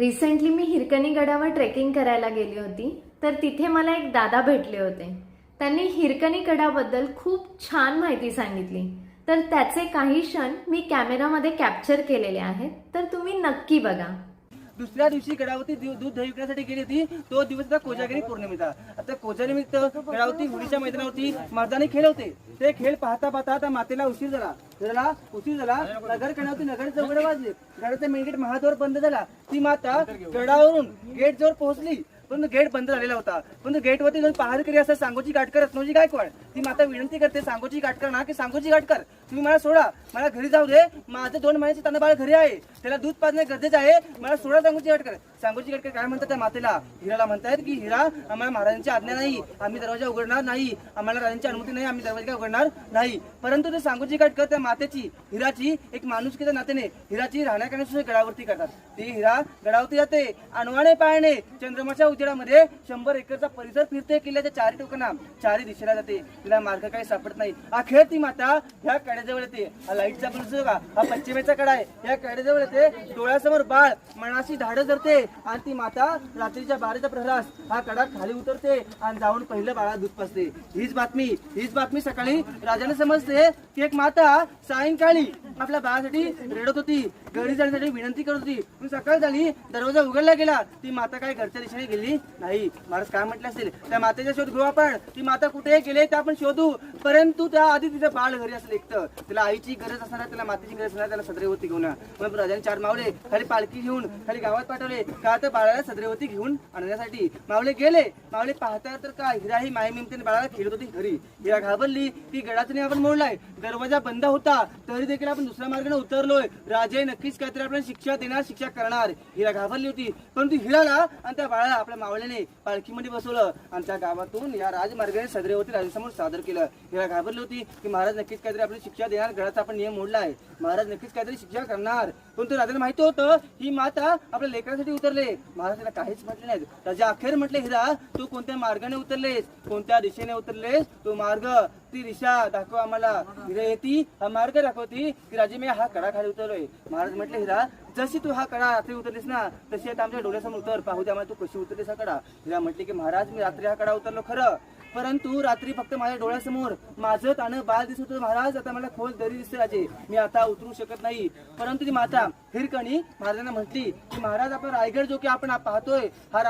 Recently मी हिरकणी गडावर trekking करायला गेली होती तर तिथे मला एक दादा भेटले होते. त्यांनी हिरकणी गडाबद्दल खूप छान माहिती सांगितली. तर त्याचे काही क्षण मी कॅमेरामध्ये कॅप्चर केलेले आहेत तर तुम्ही नक्की बघा. दुसऱ्या दिवशी गडावती दूध दही विकण्यासाठी गेली होती तो दिवस आता कोजागिरी पौर्णिमेचा. आता कोजानिमित्त गडावती होळीच्या मैदानावरती मैदानी खेळ होते. ते खेळ पाहता पाहता आता मातेला उशीर झाला. झाला उशीर झाला. नगर कणावती नगर चौघडे वाजले. गडाचा मेन गेट महाद्वार बंद झाला. ती माता गडावरून गेट जवळ पोहोचली. पण गेट बंद झालेला होता. पण गेटवरती जाऊन पहारकरी असं सांगोची गाठकर रत्नोजी गायकवाड. ती माता विनंती करते सांगोची गाठकर ना की सांगोची गाठकर तुम्ही मला सोडा मला घरी जाऊ दे. माझं दोन महिन्याचे त्यांना बाळ घरी आहे. त्याला दूध पाजणे गरजेचं आहे. मला सोडा सांगोची गाठकर सांगोची गाठकर काय म्हणतात त्या मातेला? हिराला म्हणतायत की हिरा आम्हाला महाराजांची आज्ञा नाही. आम्ही दरवाजा उघडणार नाही. आम्हाला राजांची अनुमती नाही. आम्ही दरवाजा उघडणार नाही. परंतु ते सांगोची गाठकर त्या मातेची हिराची एक माणुसकीच्या नात्याने हिराची राहण्याकरण्याची गडावरती करतात. ती हिरा गडावरती जाते. अनवाणे पाळणे. चंद्रमाच्या उजेडामध्ये शंभर एकरचा परिसर फिरते. किल्ल्याच्या चारी टोकांना चारी दिशेला जाते. तिला मार्ग काही सापडत नाही. अखेर ती माता ह्या कड्याजवळ येते. हा लाईटचा परिसर का हा पश्चिमेचा कडा आहे. या कड्याजवळ येते. डोळ्यासमोर बाळ मनाशी धाड धरते आणि ती माता रात्रीच्या बाराचा प्रहरास हा कडा खाली उतरते आणि जाऊन पहिलं बाळा दूध पाजते हीच बातमी. हीच बातमी सकाळी राजाने समजते की एक माता सायंकाळी आपल्या बाळासाठी रडत होती. घरी जाण्यासाठी विनंती करत होती. पण सकाळ झाली दरवाजा उघडला गेला. ती माता काय घरच्या दिशेने गेली नाही. महाराज काय म्हटलं असेल त्या मातेचा शोध घेऊ आपण. ती माता कुठे गेले ते आपण शोधू. परंतु त्या आधी तिचं बाळ घरी असेल एकटं तिला आईची गरज असणार त्याला मातेची गरज असणार त्याला सदरेवती घेऊन मग राजाने चार मावले खाली पालखी घेऊन खाली गावात पाठवले. का तर बाळाला सदरेवती घेऊन आणण्यासाठी. मावले गेले. मावले पाहता तर काय? हिरा ही माय बाळाला खेळत होती घरी. हिरा घाबरली. की गडातून आपण मोडलाय. दरवाजा बंद होता. तरी देखील आपण दुसऱ्या मार्गाने उतरलोय. राजे नक्कीच काहीतरी आपल्याला शिक्षा देणार शिक्षा करणार. हिरा घाबरली होती. परंतु हिराला आणि त्या बाळाला आपल्या मावळ्याने पालखीमध्ये बसवलं आणि त्या गावातून या राजमार्गाने सदरेवती राजासमोर सादर केलं. हिरा घाबरली होती की महाराज नक्कीच काहीतरी आपली शिक्षा देणार घराचा आपण नियम मोडला आहे. महाराज नक्कीच काहीतरी शिक्षा करणार. पण तो राजाला माहिती होतं ही माता आपल्या लेकरासाठी उतरले. महाराज त्याला काहीच म्हटले नाही राजा अखेर म्हटले हिरा तू कोणत्या मार्गाने उतरलेस? कोणत्या दिशेने उतरलेस? तो मार्ग ती दिशा दाखव आम्हाला. हिरा येती हा मार्ग दाखवती की राजे मी हा कडा खाली उतरलोय. महाराज म्हटले हिरा जशी तू हा कडा रात्री उतरलीस ना तशी आता आमच्या डोळ्यासमोर उतर. पाहू द्या मला तू कशी उतरलीस हा कडा. तिला म्हटले की महाराज मी रात्री हा कडा उतरलो खरं. परंतु रात्री फक्त माझ्या डोळ्यासमोर माझं ताणं बाळ दिसत होतं. महाराज आता मला खोल दरी दिसते राजे. मी आता उतरू शकत नाही. परंतु ती माता हिरकणी महाराजांना म्हटली की महाराज आपण रायगड जो की आपण पाहतोय हा